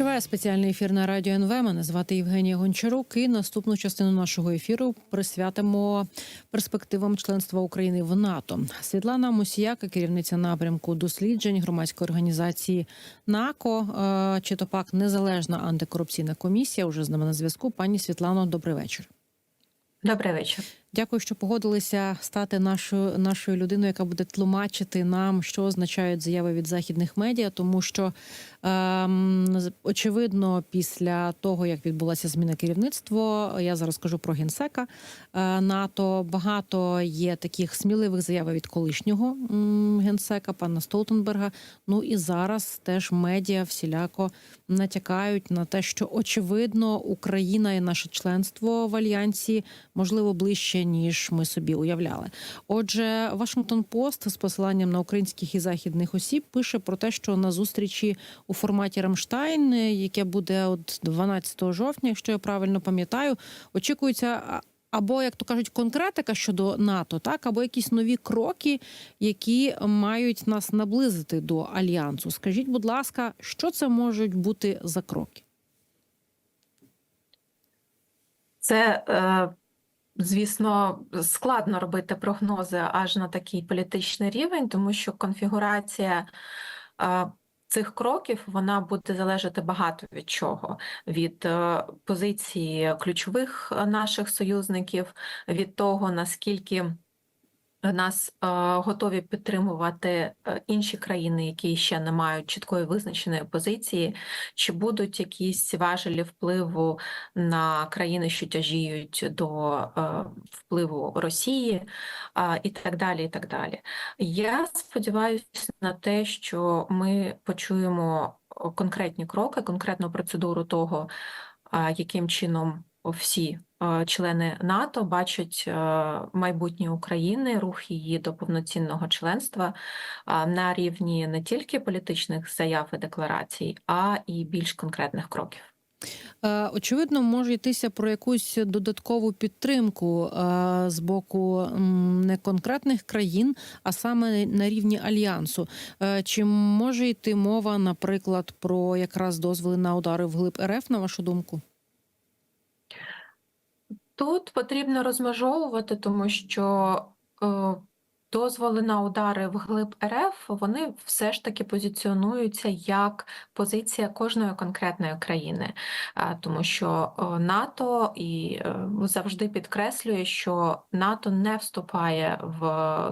Триває спеціальний ефір на радіо НВ. Мене звати Євгенія Гончарук. І наступну частину нашого ефіру присвятимо перспективам членства України в НАТО. Світлана Мусіяка, керівниця напрямку досліджень громадської організації НАКО, е, чи то пак незалежна антикорупційна комісія. Уже з нами на зв'язку. Пані Світлано, добрий вечір. Добрий вечір. Дякую, що погодилися стати нашою нашою людиною, яка буде тлумачити нам, що означають заяви від західних медіа, тому що ем, очевидно, після того як відбулася зміна керівництва, я зараз кажу про генсека е, НАТО. Багато є таких сміливих заяв від колишнього м, генсека, пана Столтенберга. Ну і зараз теж медіа всіляко натякають на те, що очевидно Україна і наше членство в альянсі можливо ближче ніж ми собі уявляли. Отже, Вашингтон Пост з посиланням на українських і західних осіб пише про те, що на зустрічі у форматі Рамштайн, яке буде от 12 жовтня, якщо я правильно пам'ятаю, очікується. Або, як то кажуть, конкретика щодо НАТО, так або якісь нові кроки, які мають нас наблизити до альянсу. Скажіть, будь ласка, що це можуть бути за кроки? Це, е, звісно, складно робити прогнози аж на такий політичний рівень, тому що конфігурація е, цих кроків вона буде залежати багато від чого: від е, позиції ключових наших союзників, від того наскільки нас е, готові підтримувати е, інші країни, які ще не мають чіткої визначеної позиції, чи будуть якісь важелі впливу на країни, що тяжіють до е, впливу Росії, і так далі. і так далі. Я сподіваюся на те, що ми почуємо конкретні кроки, конкретну процедуру того, яким чином всі члени НАТО бачать е, майбутнє України, рух її до повноцінного членства е, на рівні не тільки політичних заяв і декларацій, а і більш конкретних кроків. Очевидно, може йтися про якусь додаткову підтримку з боку не конкретних країн, а саме на рівні альянсу. Чи може йти мова, наприклад, про якраз дозволи на удари вглиб РФ, на вашу думку? Тут потрібно розмежовувати, тому що е, дозволи на удари в глиб РФ вони все ж таки позиціонуються як позиція кожної конкретної країни, е, тому що е, НАТО і е, завжди підкреслює, що НАТО не вступає в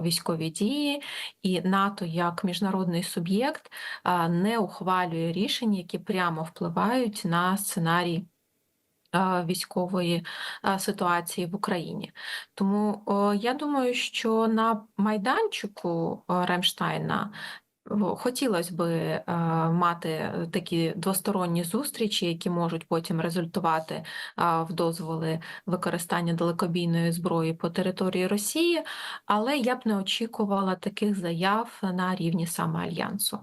військові дії, і НАТО як міжнародний суб'єкт е, не ухвалює рішень, які прямо впливають на сценарій військової ситуації в Україні. Тому я думаю, що на майданчику Ремштайна Хотілося би мати такі двосторонні зустрічі, які можуть потім результувати в дозволи використання далекобійної зброї по території Росії, але я б не очікувала таких заяв на рівні саме альянсу.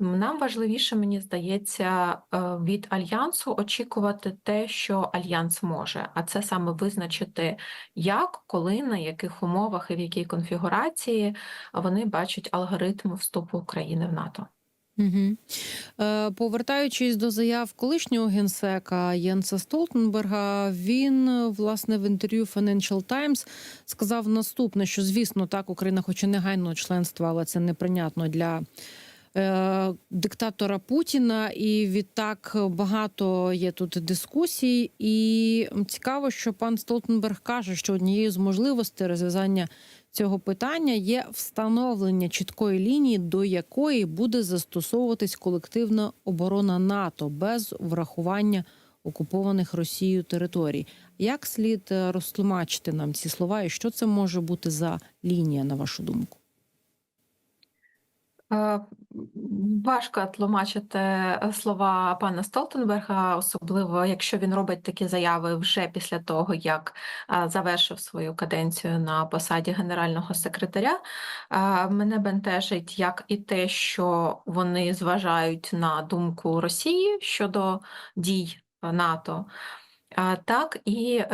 Нам важливіше, мені здається, е, від альянсу очікувати те, що альянс може, а це саме визначити, як, коли, на яких умовах і в якій конфігурації вони бачать алгоритм вступу України в НАТО. Угу. Повертаючись до заяв колишнього генсека Єнса Столтенберга, він власне в інтерв'ю Financial Times сказав наступне: що звісно, так Україна хоче негайного членства, але це неприйнятно для. Е, диктатора Путіна, і відтак багато є тут дискусій. І цікаво, що пан Столтенберг каже, що однією з можливостей розв'язання цього питання є встановлення чіткої лінії, до якої буде застосовуватись колективна оборона НАТО без врахування окупованих Росією територій. Як слід розтлумачити нам ці слова, і що це може бути за лінія, на вашу думку? Е, важко тлумачити е, слова пана Столтенберга, особливо якщо він робить такі заяви вже після того, як е, завершив свою каденцію на посаді генерального секретаря. Мене бентежить як і те, що вони зважають на думку Росії щодо дій НАТО, так і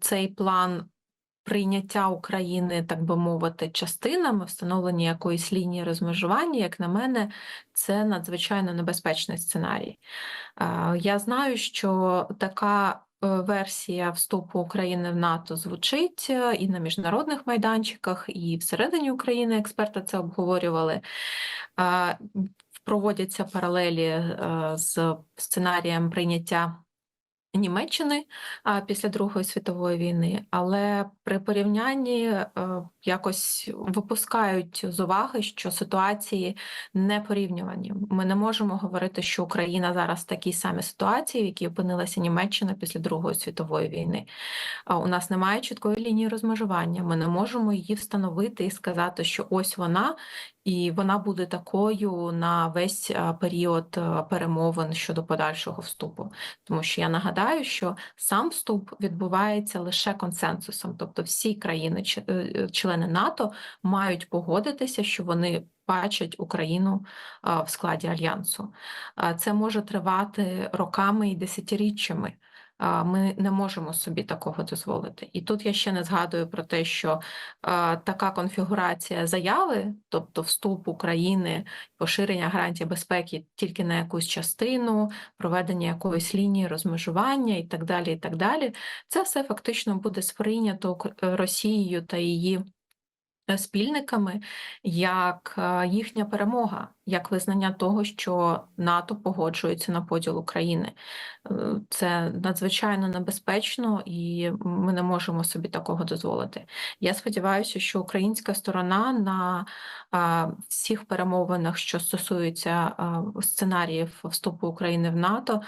цей план прийняття України, так би мовити, частинами, встановлення якоїсь лінії розмежування, як на мене, це надзвичайно небезпечний сценарій. Е, Я знаю, що така е, версія вступу України в НАТО звучить е, і на міжнародних майданчиках, і всередині України експерти це обговорювали. Проводяться паралелі з сценарієм прийняття Німеччини після Другої світової війни, але при порівнянні е, якось випускають з уваги, що ситуації не порівнювані. Ми не можемо говорити, що Україна зараз в такій самій ситуації, в якій опинилася Німеччина після Другої світової війни. У нас немає чіткої лінії розмежування. Ми не можемо її встановити і сказати, що ось вона, і вона буде такою на весь період перемовин щодо подальшого вступу. Тому що я нагадаю, що сам вступ відбувається лише консенсусом, тобто всі країни, е, е, члени НАТО, мають погодитися, що вони бачать Україну в складі альянсу. Це може тривати роками і десятиріччями. Ми не можемо собі такого дозволити. І тут я ще не згадую про те, що така конфігурація заяви, тобто вступ України, поширення гарантій безпеки тільки на якусь частину, проведення якоїсь лінії розмежування і так далі. І так далі, це все фактично буде сприйнято Росією та її спільниками як е, їхня перемога, як визнання того, що НАТО погоджується на поділ України. Е, Це надзвичайно небезпечно, і ми не можемо собі такого дозволити. Я сподіваюся, що українська сторона на всіх перемовинах, що стосуються сценаріїв вступу України в НАТО,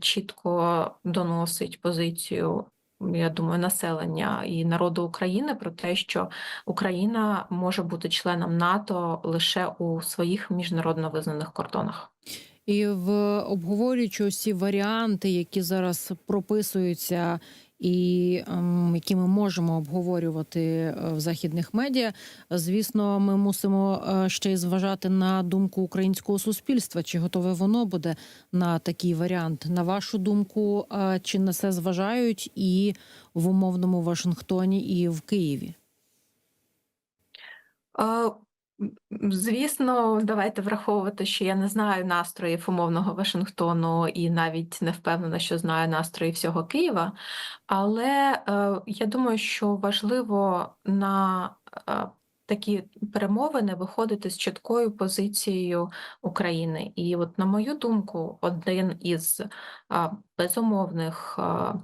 чітко доносить позицію. Я думаю, населення і народу України про те, що Україна може бути членом НАТО лише у своїх міжнародно визнаних кордонах. І в обговорюючи усі варіанти, які зараз прописуються, і ем, які ми можемо обговорювати е, в західних медіа, звісно, ми мусимо е, ще й зважати на думку українського суспільства, чи готове воно буде на такий варіант. На вашу думку, е, чи на це зважають і в умовному Вашингтоні, і в Києві? Звісно, давайте враховувати, що я не знаю настроїв умовного Вашингтону і навіть не впевнена, що знаю настрої всього Києва. Але е, я думаю, що важливо на е, такі перемовини виходити з чіткою позицією України. І, от, на мою думку, один із а, безумовних а,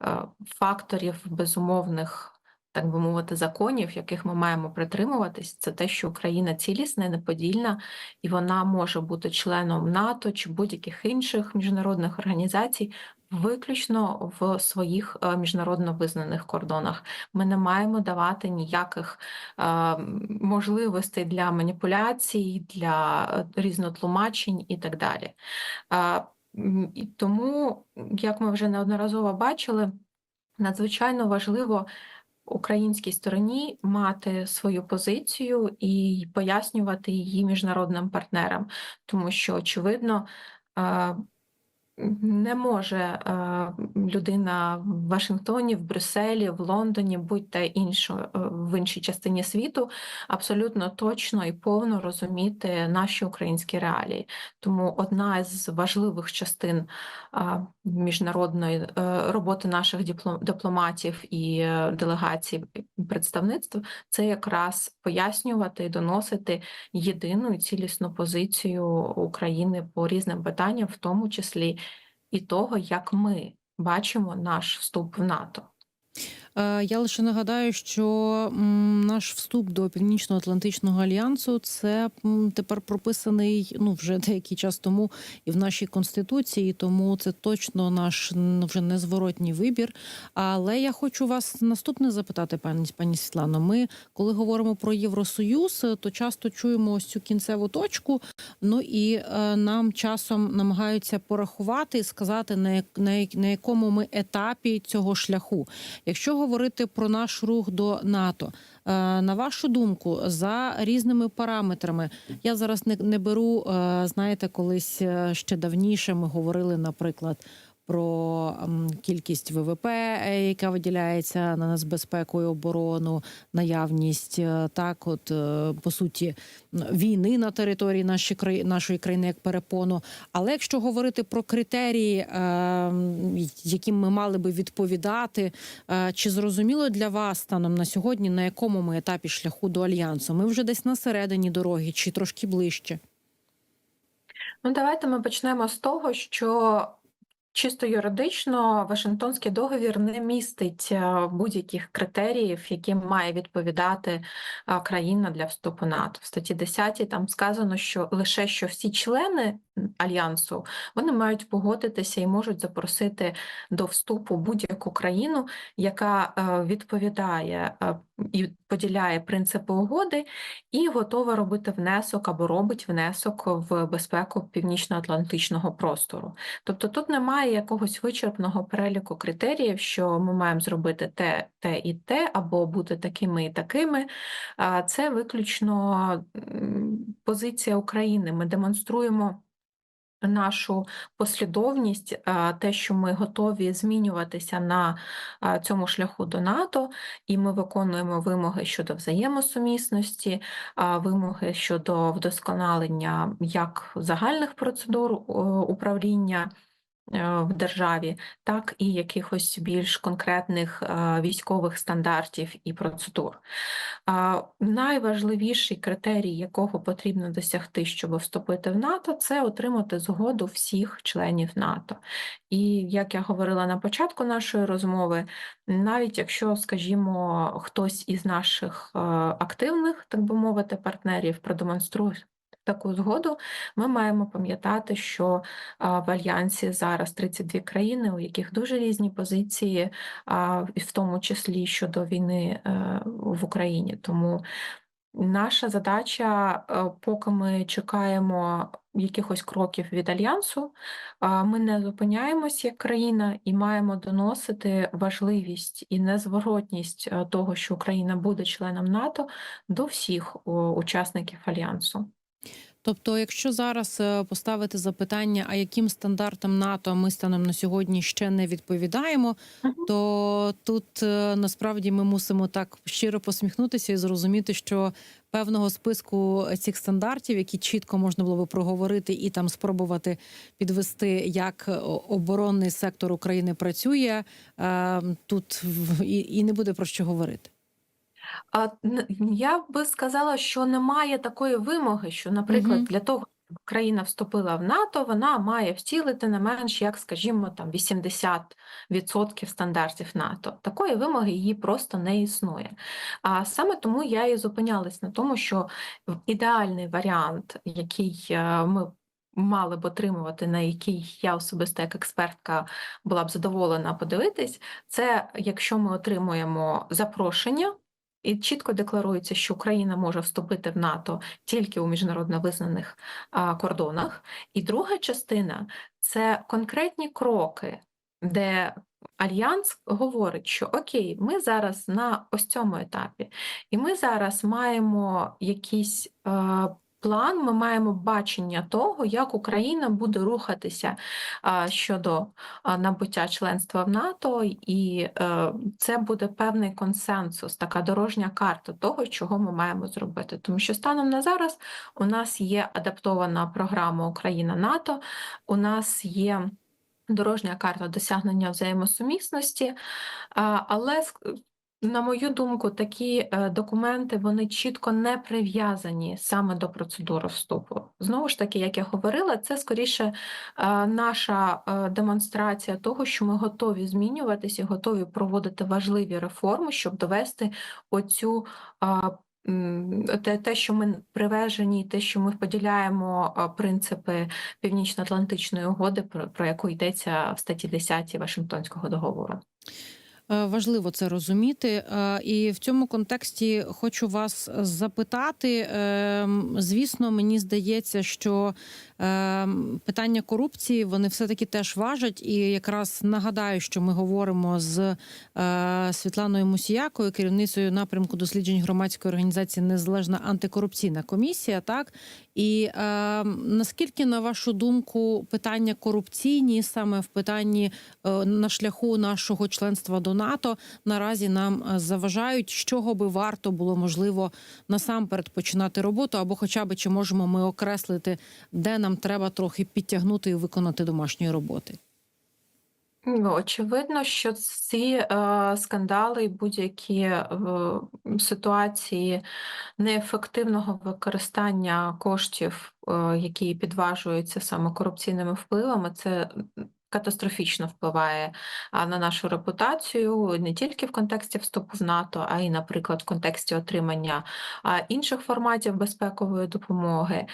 а, факторів, безумовних так би мовити, законів, яких ми маємо притримуватись, це те, що Україна цілісна, неподільна, і вона може бути членом НАТО чи будь-яких інших міжнародних організацій. Виключно в своїх е, міжнародно визнаних кордонах ми не маємо давати ніяких е, можливостей для маніпуляцій, для е, різнотлумачень і так далі. І тому, як ми вже неодноразово бачили, надзвичайно важливо українській стороні мати свою позицію і пояснювати її міжнародним партнерам, тому що, очевидно, е, не може е, людина в Вашингтоні, в Брюсселі, в Лондоні, будь-де іншу е, в іншій частині світу, абсолютно точно і повно розуміти наші українські реалії. Тому одна з важливих частин а, міжнародної е, роботи наших дипло- дипломатів і е, делегацій представництв це якраз пояснювати і доносити єдину цілісну позицію України по різним питанням, в тому числі і того, як ми бачимо наш вступ в НАТО. Е, Я лише нагадаю, що наш вступ до Північно-Атлантичного альянсу це тепер прописаний ну вже деякий час тому і в нашій конституції, тому це точно наш вже незворотній вибір. Але я хочу вас наступне запитати, пані пані Світлано. Ми, коли говоримо про Євросоюз, то часто чуємо ось цю кінцеву точку. Ну і е, нам часом намагаються порахувати і сказати на, на, на якому ми етапі цього шляху. Якщо говорити про наш рух до НАТО, е, на вашу думку, за різними параметрами, я зараз не, не беру, е, знаєте, колись е, ще давніше ми говорили, наприклад. про кількість ВВП, яка виділяється на нацбезпеку і оборону, наявність так, от по суті, війни на території нашої нашої країни як перепону. Але якщо говорити про критерії, е, м, яким ми мали би відповідати, е, чи зрозуміло для вас станом на сьогодні, на якому ми етапі шляху до альянсу? Ми вже десь на середині дороги, чи трошки ближче? Ну, давайте ми почнемо з того, що чисто юридично Вашингтонський договір не містить е, будь-яких критеріїв, яким має відповідати е, країна для вступу НАТО. В статті 10 там сказано, що лише що всі члени альянсу вони мають погодитися і можуть запросити до вступу будь-яку країну, яка е, відповідає і поділяє принципи угоди, і готова робити внесок або робить внесок в безпеку північно-атлантичного простору. Тобто тут немає якогось вичерпного переліку критеріїв, що ми маємо зробити те, те і те, або бути такими і такими. Це виключно позиція України. Ми демонструємо. Нашу послідовність, те, що ми готові змінюватися на цьому шляху до НАТО, і ми виконуємо вимоги щодо взаємосумісності, вимоги щодо вдосконалення як загальних процедур управління в державі, так і якихось більш конкретних е, військових стандартів і процедур. Найважливіший критерій, якого потрібно досягти, щоб вступити в НАТО, це отримати згоду всіх членів НАТО. І як я говорила на початку нашої розмови, навіть якщо, скажімо, хтось із наших е, активних, так би мовити, партнерів продемонструє таку згоду, ми маємо пам'ятати, що в альянсі зараз 32 країни, у яких дуже різні позиції, в тому числі щодо війни е, в Україні. Тому наша задача, е, поки ми чекаємо якихось кроків від альянсу, ми не зупиняємось як країна і маємо доносити важливість і незворотність е, того, що Україна буде членом НАТО до всіх учасників альянсу. Тобто, якщо зараз е, поставити запитання, а яким стандартам НАТО ми станом на сьогодні ще не відповідаємо, то тут е, насправді ми мусимо так щиро посміхнутися і зрозуміти, що певного списку цих стандартів, які чітко можна було би проговорити і там спробувати підвести, як е, оборонний сектор України працює, тут і не буде про що говорити. Я би сказала, що немає такої вимоги, що, наприклад, для того, щоб країна вступила в НАТО, вона має втілити не менш, як, скажімо, там 80% стандартів НАТО. Такої вимоги її просто не існує. А саме тому я і зупинялась на тому, що ідеальний варіант, який е, ми мали б отримувати, на який я особисто як експертка була б задоволена подивитись, це якщо ми отримуємо запрошення. І чітко декларується, що Україна може вступити в НАТО тільки у міжнародно визнаних кордонах. І друга частина це конкретні кроки, де Альянс говорить, що окей, ми зараз на ось цьому етапі, і ми зараз маємо якісь. План, ми маємо бачення того, як Україна буде рухатися щодо набуття членства в НАТО, і е, це буде певний консенсус, така дорожня карта того, чого ми маємо зробити. Тому що станом на зараз у нас є адаптована програма Україна НАТО, у нас є дорожня карта досягнення взаємосумісності, але на мою думку, такі е, документи вони чітко не прив'язані саме до процедури вступу. Знову ж таки, як я говорила, це скоріше е, наша е, демонстрація того, що ми готові змінюватися, готові проводити важливі реформи, щоб довести оцю. Те, те, що ми привержені, те, що ми поділяємо принципи Північно-Атлантичної угоди, про, про яку йдеться в статті 10 Вашингтонського договору. Е, Важливо це розуміти, Е, і в цьому контексті хочу вас запитати. ем, Звісно, мені здається, що ем, питання корупції вони все таки теж важать. І якраз нагадаю, що ми говоримо з е, Світланою Мусіякою, керівницею напрямку досліджень громадської організації Незалежна антикорупційна комісія. Так і е, наскільки, на вашу думку, питання корупційні саме в питанні е, на шляху нашого членства до НАТО наразі нам е, заважають, з чого би варто було можливо насамперед починати роботу, або хоча б чи можемо ми окреслити, де нам треба трохи підтягнути і виконати домашньої роботи? Ну, очевидно, що ці е, скандали і будь-які е, ситуації неефективного використання коштів, е, які підважуються саме корупційними впливами, це катастрофічно впливає на нашу репутацію не тільки в контексті вступу в НАТО, а й, наприклад, в контексті отримання інших форматів безпекової допомоги,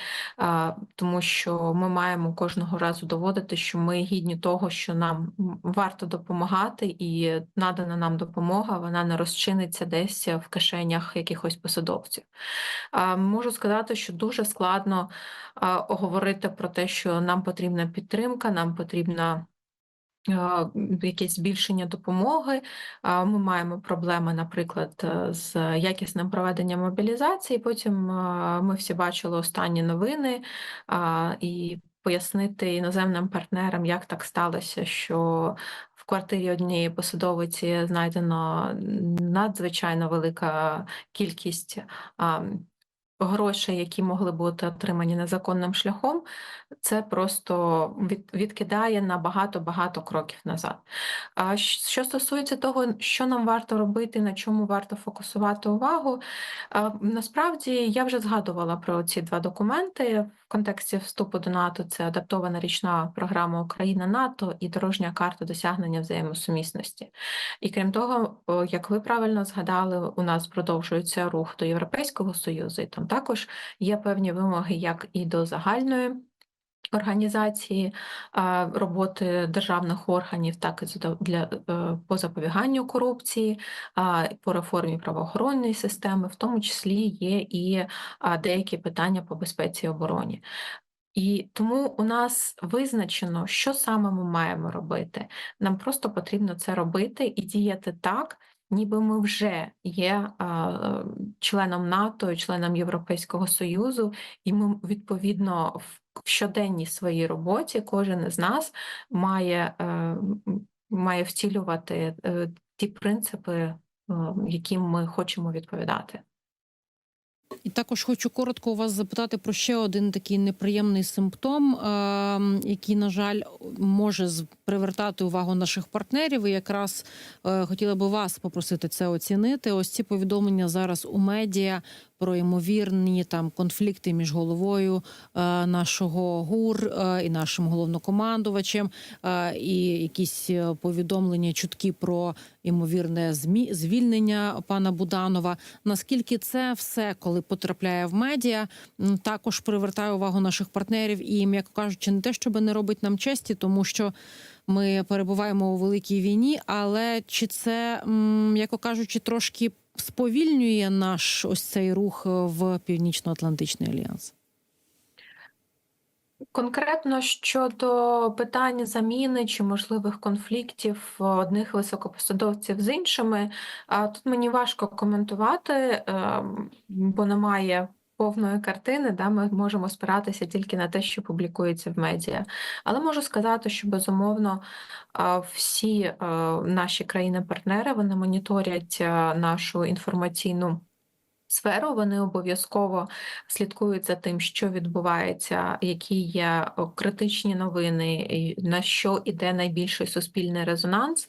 тому що ми маємо кожного разу доводити, що ми гідні того, що нам варто допомагати, і надана нам допомога вона не розчиниться десь в кишенях якихось посадовців. Можу сказати, що дуже складно говорити про те, що нам потрібна підтримка, нам потрібна. Якесь збільшення допомоги. Ми маємо проблеми, наприклад, е, з якісним проведенням мобілізації. Потім ми всі бачили останні новини і пояснити іноземним партнерам, як так сталося, що в квартирі однієї посадовиці знайдено надзвичайно велика кількість а, грошей, які могли бути отримані незаконним шляхом, це просто від, відкидає на багато-багато кроків назад. А що стосується того, що нам варто робити, на чому варто фокусувати увагу, насправді я вже згадувала про ці два документи в контексті вступу до НАТО. Це адаптована річна програма Україна НАТО і дорожня карта досягнення взаємосумісності. І крім того, як ви правильно згадали, у нас продовжується рух до Європейського Союзу, і там також є певні вимоги як і до загальної. Організації роботи державних органів, так і для е, по запобіганню корупції, по реформі правоохоронної системи, в тому числі є і деякі питання по безпеці і обороні. І тому у нас визначено, що саме ми маємо робити. Нам просто потрібно це робити і діяти так, ніби ми вже є членом НАТО, членом Європейського Союзу, і ми відповідно в щоденній своїй роботі кожен із нас має, е, має втілювати е, ті принципи, е, яким ми хочемо відповідати. І також хочу коротко у вас запитати про ще один такий неприємний симптом, е, який, на жаль, може привертати увагу наших партнерів. І якраз е, хотіла би вас попросити це оцінити. Ось ці повідомлення зараз у медіа про ймовірні там конфлікти між головою е, нашого ГУР е, і нашим головнокомандувачем, е, і якісь повідомлення, чутки про ймовірне змі звільнення пана Буданова. Наскільки це все, коли потрапляє в медіа, також привертає увагу наших партнерів і, м'яко кажучи, не те, щоб не робить нам честі, тому що ми перебуваємо у великій війні, але чи це, м'яко кажучи, трошки сповільнює наш ось цей рух е, в Північно-Атлантичний альянс? Конкретно щодо питання заміни чи можливих конфліктів одних високопосадовців з іншими, тут мені важко коментувати, ем, бо немає повної картини, да, ми можемо спиратися тільки на те, що публікується в медіа. Але можу сказати, що безумовно всі наші країни-партнери вони моніторять нашу інформаційну сферу, вони обов'язково слідкують за тим, що відбувається, які є критичні новини, на що іде найбільший суспільний резонанс.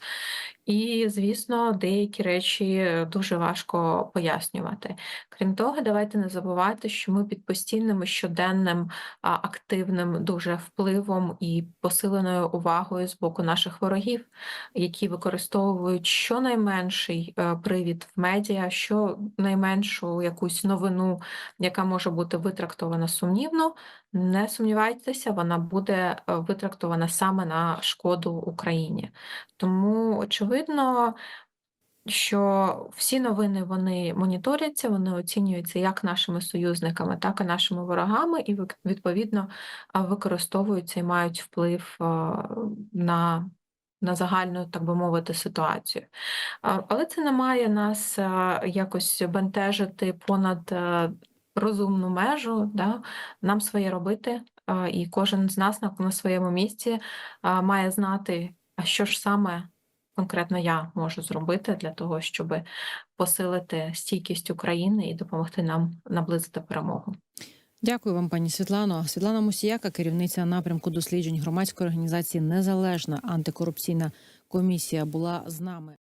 І, звісно, деякі речі дуже важко пояснювати. Крім того, давайте не забувати, що ми під постійним щоденним активним дуже впливом і посиленою увагою з боку наших ворогів, які використовують щонайменший е, привід в медіа, щонайменшу якусь новину, яка може бути витрактована сумнівно. Не сумнівайтеся, вона буде е, витрактована саме на шкоду Україні. Тому, очевидно, що всі новини вони моніторяться, вони оцінюються як нашими союзниками, так і нашими ворогами, і відповідно використовуються і мають вплив на, на загальну, так би мовити, ситуацію. Але це не має нас якось бентежити понад е, розумну межу. Да? Нам своє робити, і кожен з нас на, своєму місці має знати, а що ж саме конкретно я можу зробити для того, щоб посилити стійкість України і допомогти нам наблизити перемогу. Дякую вам, пані Світлано. Світлана Мусіяка, керівниця напрямку досліджень громадської організації Незалежна антикорупційна комісія, була з нами.